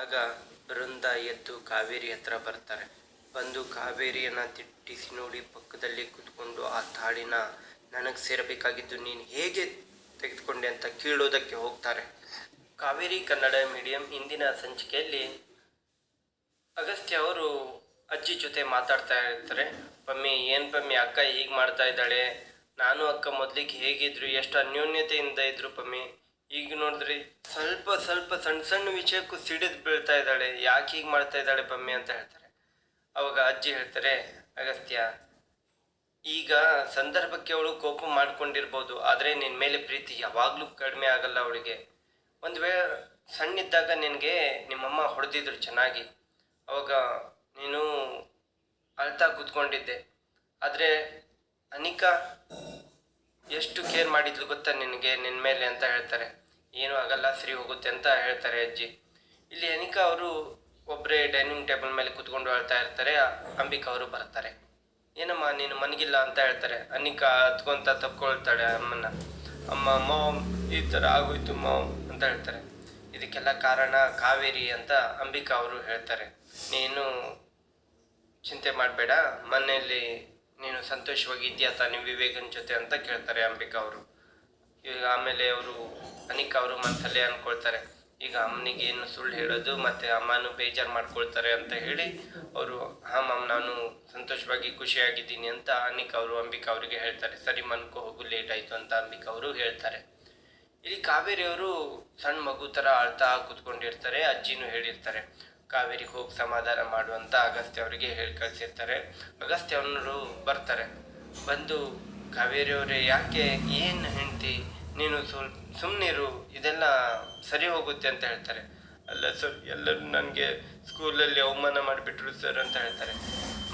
ಆಗ ಬೃಂದ ಎದ್ದು ಕಾವೇರಿ ಹತ್ರ ಬರ್ತಾರೆ. ಬಂದು ಕಾವೇರಿಯನ್ನ ತಿಟ್ಟಿಸಿ ನೋಡಿ ಪಕ್ಕದಲ್ಲಿ ಕೂತ್ಕೊಂಡು ಆ ತಾಳಿನ ನನಗೆ ಸೇರಬೇಕಾಗಿದ್ದು ನೀನು ಹೇಗೆ ತೆಗೆದುಕೊಂಡೆ ಅಂತ ಕೇಳೋದಕ್ಕೆ ಹೋಗ್ತಾರೆ. ಕಾವೇರಿ ಕನ್ನಡ ಮೀಡಿಯಂ ಇಂದಿನ ಸಂಚಿಕೆಯಲ್ಲಿ ಅಗಸ್ತ್ಯ ಅವರು ಅಜ್ಜಿ ಜೊತೆ ಮಾತಾಡ್ತಾ ಇರ್ತಾರೆ. ಪಮ್ಮಿ ಏನು ಪಮ್ಮಿ ಅಕ್ಕ ಹೀಗೆ ಮಾಡ್ತಾ ಇದ್ದಾಳೆ. ನಾನು ಅಕ್ಕ ಮೊದಲಿಗೆ ಹೇಗಿದ್ರು? ಎಷ್ಟು ಅನ್ಯೋನ್ಯತೆಯಿಂದ ಇದ್ರು ಪಮ್ಮಿ ಈಗ ನೋಡಿದ್ರಿ, ಸ್ವಲ್ಪ ಸ್ವಲ್ಪ ಸಣ್ಣ ಸಣ್ಣ ವಿಷಯಕ್ಕೂ ಸಿಡಿದು ಬೀಳ್ತಾ ಇದ್ದಾಳೆ. ಯಾಕೆ ಹೀಗೆ ಮಾಡ್ತಾ ಇದ್ದಾಳೆ ಪಮ್ಮಿ ಅಂತ ಹೇಳ್ತಾರೆ. ಅವಾಗ ಅಜ್ಜಿ ಹೇಳ್ತಾರೆ, ಅಗಸ್ತ್ಯ, ಈಗ ಸಂದರ್ಭಕ್ಕೆ ಅವಳು ಕೋಪ ಮಾಡ್ಕೊಂಡಿರ್ಬೋದು. ಆದರೆ ನಿನ್ನ ಮೇಲೆ ಪ್ರೀತಿ ಯಾವಾಗಲೂ ಕಡಿಮೆ ಆಗಲ್ಲ ಅವಳಿಗೆ. ಒಂದು ವೇಳೆ ಸಣ್ಣಿದ್ದಾಗ ನಿನಗೆ ನಿಮ್ಮಮ್ಮ ಹೊಡೆದಿದ್ರು ಚೆನ್ನಾಗಿ. ಅವಾಗ ನೀನು ಅಳ್ತಾ ಕೂತ್ಕೊಂಡಿದ್ದೆ. ಆದರೆ ಅನಿಕಾ, ಎಷ್ಟು ಕೇರ್ ಮಾಡಿದ್ಲು ಗೊತ್ತಾ ನಿನಗೆ? ನಿನ್ನ ಮೇಲೆ ಅಂತ ಹೇಳ್ತಾರೆ. ಏನೂ ಆಗಲ್ಲ, ಸರಿ ಹೋಗುತ್ತೆ ಅಂತ ಹೇಳ್ತಾರೆ ಅಜ್ಜಿ. ಇಲ್ಲಿ ಅನಿಕಾ ಅವರು ಒಬ್ಬರೇ ಡೈನಿಂಗ್ ಟೇಬಲ್ ಮೇಲೆ ಕೂತ್ಕೊಂಡು ಹೇಳ್ತಾ ಇರ್ತಾರೆ, ಅಂಬಿಕಾ ಅವರು ಬರ್ತಾರೆ. ಏನಮ್ಮ, ನೀನು ಮನಗಿಲ್ಲ ಅಂತ ಹೇಳ್ತಾರೆ. ಅನಿಕಾ ಹತ್ಕೊಂತ ತಪ್ಕೊಳ್ತಾಳೆ ಅಮ್ಮನ ಅಮ್ಮ, ಮಾಮ್, ಈ ಥರ ಆಗೋಯ್ತು, ಮಾಮ್ ಅಂತ ಹೇಳ್ತಾರೆ. ಇದಕ್ಕೆಲ್ಲ ಕಾರಣ ಕಾವೇರಿ ಅಂತ ಅಂಬಿಕಾ ಅವರು ಹೇಳ್ತಾರೆ. ನೀನು ಚಿಂತೆ ಮಾಡಬೇಡ, ಮನೆಯಲ್ಲಿ ನೀನು ಸಂತೋಷವಾಗಿ ಇದೆಯಾ ತಾನೇ ವಿವೇಕನ ಜೊತೆ ಅಂತ ಕೇಳ್ತಾರೆ ಅಂಬಿಕಾ ಅವರು. ಈಗ ಆಮೇಲೆ ಅವರು ಅನಿಕ್ ಅವರು ಮನಸ್ಸಲ್ಲೇ ಅಂದ್ಕೊಳ್ತಾರೆ ಈಗ ಅಮ್ಮನಿಗೆ ಏನು ಸುಳ್ಳು ಹೇಳೋದು ಮತ್ತು ಅಮ್ಮನೂ ಬೇಜಾರು ಮಾಡ್ಕೊಳ್ತಾರೆ ಅಂತ ಹೇಳಿ ಅವರು, ಹಾಂ ಮ್ಯಾಮ್ ನಾನು ಸಂತೋಷವಾಗಿ ಖುಷಿಯಾಗಿದ್ದೀನಿ ಅಂತ ಅನಿಕ್ ಅವರು, ಅಂಬಿಕಾ ಅವರಿಗೆ ಹೇಳ್ತಾರೆ. ಸರಿ ಮನ್ಕೋ, ಹೋಗು ಲೇಟ್ ಆಯಿತು ಅಂತ ಅಂಬಿಕಾ ಅವರು ಹೇಳ್ತಾರೆ. ಇಲ್ಲಿ ಕಾವೇರಿ ಅವರು ಸಣ್ಣ ಮಗು ಥರ ಅಳ್ತಾ ಕೂತ್ಕೊಂಡಿರ್ತಾರೆ, ಅಜ್ಜಿನೂ ಹೇಳಿರ್ತಾರೆ. ಕಾವೇರಿಗೆ ಹೋಗಿ ಸಮಾಧಾನ ಮಾಡುವಂತ ಅಗಸ್ತ್ಯ ಅವರಿಗೆ ಹೇಳಿ, ಕಳಿಸಿರ್ತಾರೆ. ಅಗಸ್ತ್ಯ ಅವರು ಬರ್ತಾರೆ. ಬಂದು ಕಾವೇರಿ ಅವರೇ ಯಾಕೆ ಏನು ಹೆಂಡತಿ? ನೀನು ಸ್ವಲ್ಪ ಸುಮ್ಮನಿರು ಇದೆಲ್ಲ ಸರಿ ಹೋಗುತ್ತೆ ಅಂತ ಹೇಳ್ತಾರೆ. ಅಲ್ಲ ಸರ್, ಎಲ್ಲರೂ ನನಗೆ ಸ್ಕೂಲಲ್ಲಿ ಅವಮಾನ ಮಾಡಿಬಿಟ್ರು ಸರ್ ಅಂತ ಹೇಳ್ತಾರೆ.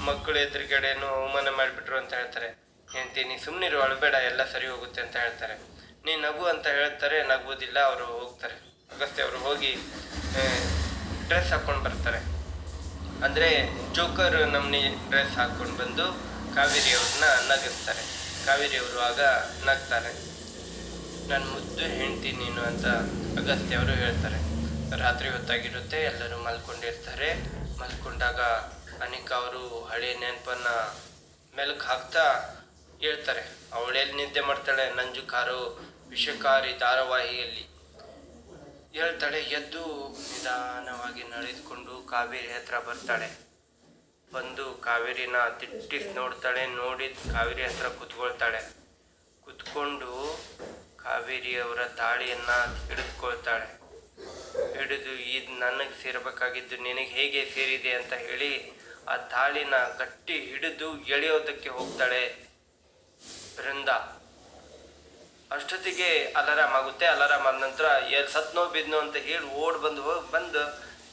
ಮಕ್ಕಳ ಎದುರುಗಡೆನೂ ಅವಮಾನ ಮಾಡಿಬಿಟ್ರು ಅಂತ ಹೇಳ್ತಾರೆ. ಹೆಂಡತಿ, ನೀ ಸುಮ್ಮನಿರು ಅಳಬೇಡ, ಎಲ್ಲ ಸರಿ ಹೋಗುತ್ತೆ ಅಂತ ಹೇಳ್ತಾರೆ. ನೀ ನಗು ಅಂತ ಹೇಳ್ತಾರೆ, ನಗುವುದಿಲ್ಲ, ಅವರು ಹೋಗ್ತಾರೆ. ಅಗಸ್ತ್ಯ ಅವರು ಹೋಗಿ ಡ್ರೆಸ್ ಹಾಕ್ಕೊಂಡು ಬರ್ತಾರೆ. ಅಂದರೆ ಜೋಕರ್ ನಮ್ಮನೆ ಡ್ರೆಸ್ ಹಾಕ್ಕೊಂಡು ಬಂದು ಕಾವೇರಿ ಅವ್ರನ್ನ ನಗಿಸ್ತಾರೆ. ಕಾವೇರಿ ಅವರು ಆಗ ನಗ್ತಾರೆ. ನನ್ನ ಮುದ್ದು ಹೆಂಡ್ತಿ ನೀನು ಅಂತ ಅಗಸ್ತ್ಯವರು ಹೇಳ್ತಾರೆ. ರಾತ್ರಿ ಹೊತ್ತಾಗಿರುತ್ತೆ, ಎಲ್ಲರೂ ಮಲ್ಕೊಂಡಿರ್ತಾರೆ. ಮಲ್ಕೊಂಡಾಗ ಅನಿಕಾ ಅವರು ಹಳೆಯ ನೆನಪನ್ನ ಮೆಲುಕು ಹಾಕ್ತಾ ಹೇಳ್ತಾರೆ. ಅವಳೆಲ್ಲಿ ನಿದ್ದೆ ಮಾಡ್ತಾಳೆ, ನಂಜು ಕಾರು ವಿಷಕಾರಿ ಧಾರಾವಾಹಿಯಲ್ಲಿ. ಹೇಳ್ತಾಳೆ, ಎದ್ದು ನಿಧಾನವಾಗಿ ನಡೆದುಕೊಂಡು ಕಾವೇರಿ ಹತ್ರ ಬರ್ತಾಳೆ. ಬಂದು ಕಾವೇರಿನ ತಿಟ್ಟಿಸ್ ನೋಡ್ತಾಳೆ ನೋಡಿ ಕಾವೇರಿ ಹತ್ರ ಕುತ್ಕೊಳ್ತಾಳೆ. ಕುತ್ಕೊಂಡು ಕಾವೇರಿಯವರ ತಾಳಿಯನ್ನ ಹಿಡಿದುಕೊಳ್ತಾಳೆ. ಹಿಡಿದು ಇದು ನನಗೆ ಸೇರಬೇಕಾಗಿದ್ದು ನಿನಗೆ ಹೇಗೆ ಸೇರಿದೆ? ಅಂತ ಹೇಳಿ ಆ ತಾಳಿನ ಗಟ್ಟಿ ಹಿಡಿದು ಎಳೆಯೋದಕ್ಕೆ ಹೋಗ್ತಾಳೆ ಬೃಂದ ಅಷ್ಟೊತ್ತಿಗೆ ಅಲಾರಾಮ್ ಆಗುತ್ತೆ. ಅಲಾರಾಮ್ ಆದ ನಂತರ ಎಲ್ಲಿ ಸತ್ನೋ, ಬಿದ್ನೋ ಅಂತ ಹೇಳಿ ಓಡ್ ಬಂದು ಹೋಗಿ ಬಂದು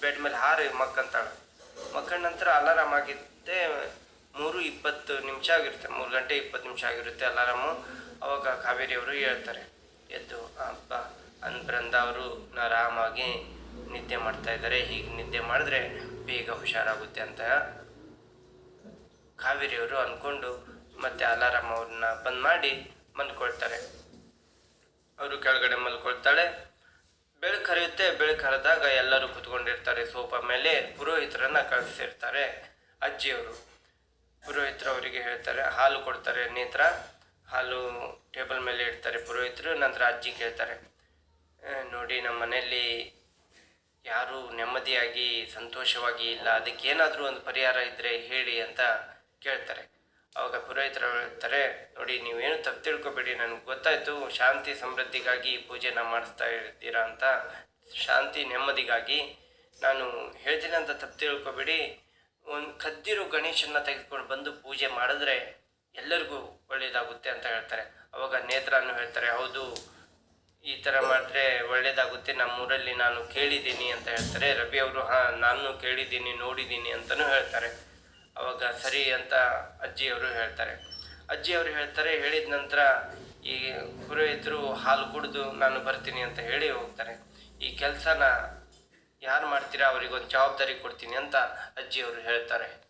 ಬೆಡ್ ಮೇಲೆ ಹಾರಿ ಮಕ್ಕಂತಾಳೆ ಮಕ್ಕಳ ನಂತರ ಅಲಾರಾಮ್ ಆಗಿದ್ದೆ ಮೂರು ಇಪ್ಪತ್ತು ನಿಮಿಷ ಆಗಿರುತ್ತೆ. ಮೂರು ಗಂಟೆ ಇಪ್ಪತ್ತು ನಿಮಿಷ ಆಗಿರುತ್ತೆ ಅಲಾರಾಮು. ಅವಾಗ ಕಾವೇರಿ ಅವರು ಹೇಳ್ತಾರೆ, ಎದ್ದು, ಅಪ್ಪ, ಅನ್ ಬೃಂದ ಅವರು ಆರಾಮಾಗಿ ನಿದ್ದೆ ಮಾಡ್ತಾ ಇದ್ದಾರೆ. ಹೀಗೆ ನಿದ್ದೆ ಮಾಡಿದ್ರೆ ಬೇಗ ಹುಷಾರಾಗುತ್ತೆ ಅಂತ. ಕಾವೇರಿಯವರು ಅಂದ್ಕೊಂಡು ಮತ್ತೆ ಅಲಾರಾಮ್ ಅವ್ರನ್ನ ಬಂದ್ ಮಾಡಿ ಮಲ್ಕೊಳ್ತಾರೆ. ಅವರು ಕೆಳಗಡೆ ಮಲ್ಕೊಳ್ತಾಳೆ. ಬೆಳಕು ಹರಿಯುತ್ತೆ, ಬೆಳಕು ಹರಿದಾಗ ಎಲ್ಲರೂ ಕುತ್ಕೊಂಡಿರ್ತಾರೆ. ಸೋಫಾ ಮೇಲೆ ಪುರೋಹಿತರನ್ನ ಕಳಿಸಿರ್ತಾರೆ ಅಜ್ಜಿಯವರು. ಪುರೋಹಿತರು ಅವರಿಗೆ ಹೇಳ್ತಾರೆ, ಹಾಲು ಕೊಡ್ತಾರೆ ನೇತ್ರ, ಹಾಲು ಟೇಬಲ್ ಮೇಲೆ ಇಡ್ತಾರೆ ಪುರೋಹಿತರು, ನಂತರ ಅಜ್ಜಿ ಕೇಳ್ತಾರೆ ನೋಡಿ ನಮ್ಮ ಮನೆಯಲ್ಲಿ ಯಾರೂ ನೆಮ್ಮದಿಯಾಗಿ, ಸಂತೋಷವಾಗಿ ಇಲ್ಲ, ಅದಕ್ಕೆ ಏನಾದರೂ ಒಂದು ಪರಿಹಾರ ಇದ್ದರೆ ಹೇಳಿ ಅಂತ ಕೇಳ್ತಾರೆ. ಅವಾಗ ಪುರೋಹಿತರು ಹೇಳ್ತಾರೆ, ನೋಡಿ, ನೀವೇನು ತಪ್ಪು ತಿಳ್ಕೊಬೇಡಿ. ನನಗೆ ಗೊತ್ತಾಯಿತು, ಶಾಂತಿ ಸಮೃದ್ಧಿಗಾಗಿ ಈ ಪೂಜೆನ ಮಾಡಿಸ್ತಾ ಇರ್ತೀರಾ ಅಂತ. ಶಾಂತಿ ನೆಮ್ಮದಿಗಾಗಿ ನಾನು ಹೇಳ್ತೀನಿ ಅಂತ ತಪ್ಪು ತಿಳ್ಕೊಬೇಡಿ. ಒಂದು ಕದ್ದಿರು ಗಣೇಶನ್ನ ತೆಗೆದುಕೊಂಡು ಬಂದು ಪೂಜೆ ಮಾಡಿದ್ರೆ ಎಲ್ಲರಿಗೂ ಒಳ್ಳೆಯದಾಗುತ್ತೆ ಅಂತ ಹೇಳ್ತಾರೆ. ಅವಾಗ ನೇತ್ರನು ಹೇಳ್ತಾರೆ, ಹೌದು, ಈ ಥರ ಮಾಡಿದ್ರೆ ಒಳ್ಳೇದಾಗುತ್ತೆ. ನಮ್ಮೂರಲ್ಲಿ ನಾನು ಕೇಳಿದ್ದೀನಿ ಅಂತ ಹೇಳ್ತಾರೆ. ರವಿ ಅವರು, ಹಾಂ, ನಾನು ಕೇಳಿದ್ದೀನಿ, ನೋಡಿದ್ದೀನಿ ಅಂತಲೂ ಹೇಳ್ತಾರೆ. ಅವಾಗ ಸರಿ ಅಂತ ಅಜ್ಜಿಯವರು ಹೇಳ್ತಾರೆ. ಅಜ್ಜಿಯವರು ಹೇಳ್ತಾರೆ, ಹೇಳಿದ ನಂತರ ಈ ಪುರೋಹಿತರು ಹಾಲು ಕುಡಿದು ನಾನು ಬರ್ತೀನಿ ಅಂತ ಹೇಳಿ ಹೋಗ್ತಾರೆ. ಈ ಕೆಲಸನ ಯಾರು ಮಾಡ್ತೀರಾ, ಅವರಿಗೊಂದು ಜವಾಬ್ದಾರಿ ಕೊಡ್ತೀನಿ ಅಂತ ಅಜ್ಜಿಯವರು ಹೇಳ್ತಾರೆ.